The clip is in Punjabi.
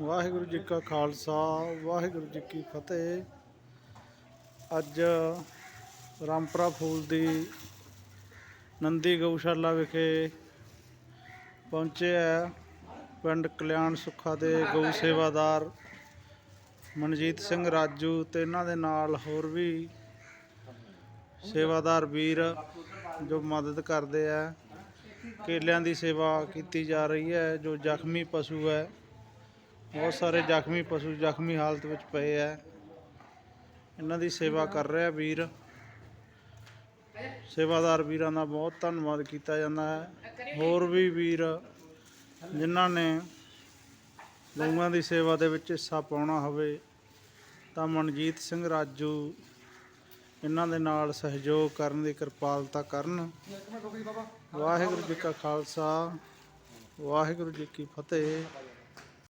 ਵਾਹਿਗੁਰੂ ਜੀ ਕਾ ਖਾਲਸਾ, ਵਾਹਿਗੁਰੂ ਜੀ ਕੀ ਫਤਿਹ। ਅੱਜ ਰਾਮਪਰਾ ਫੂਲ ਦੀ ਨੰਦੀ ਗਊਸ਼ਾਲਾ ਵਿਖੇ ਪਹੁੰਚੇ ਹੈ ਪਿੰਡ ਕਲਿਆਣ ਸੁੱਖਾ ਦੇ ਗਊ ਸੇਵਾਦਾਰ ਮਨਜੀਤ ਸਿੰਘ ਰਾਜੂ ਤੇ ਇਹਨਾਂ ਦੇ ਨਾਲ ਹੋਰ ਵੀ ਸੇਵਾਦਾਰ ਵੀਰ ਜੋ ਮਦਦ ਕਰਦੇ ਆ। ਕੇਲਿਆਂ ਦੀ ਸੇਵਾ ਕੀਤੀ ਜਾ ਰਹੀ ਹੈ, ਜੋ ਜ਼ਖਮੀ ਪਸ਼ੂ ਹੈ। ਬਹੁਤ ਸਾਰੇ ਜ਼ਖਮੀ ਪਸ਼ੂ ਜ਼ਖਮੀ ਹਾਲਤ ਵਿੱਚ ਪਏ ਹੈ ਇਹਨਾਂ ਦੀ ਸੇਵਾ ਕਰ ਰਿਹਾ ਵੀਰ। ਸੇਵਾਦਾਰ ਵੀਰਾਂ ਦਾ ਬਹੁਤ ਧੰਨਵਾਦ ਕੀਤਾ ਜਾਂਦਾ ਹੈ। ਹੋਰ ਵੀ ਵੀਰ ਜਿਨ੍ਹਾਂ ਨੇ ਲੋਕਾਂ ਦੀ ਸੇਵਾ ਦੇ ਵਿੱਚ ਹਿੱਸਾ ਪਾਉਣਾ ਹੋਵੇ, ਤਾਂ ਮਨਜੀਤ ਸਿੰਘ ਰਾਜੂ ਇਹਨਾਂ ਦੇ ਨਾਲ ਸਹਿਯੋਗ ਕਰਨ ਦੀ ਕਿਰਪਾਲਤਾ ਕਰਨ। ਵਾਹਿਗੁਰੂ ਜੀ ਕਾ ਖਾਲਸਾ, ਵਾਹਿਗੁਰੂ ਜੀ ਕੀ ਫਤਿਹ।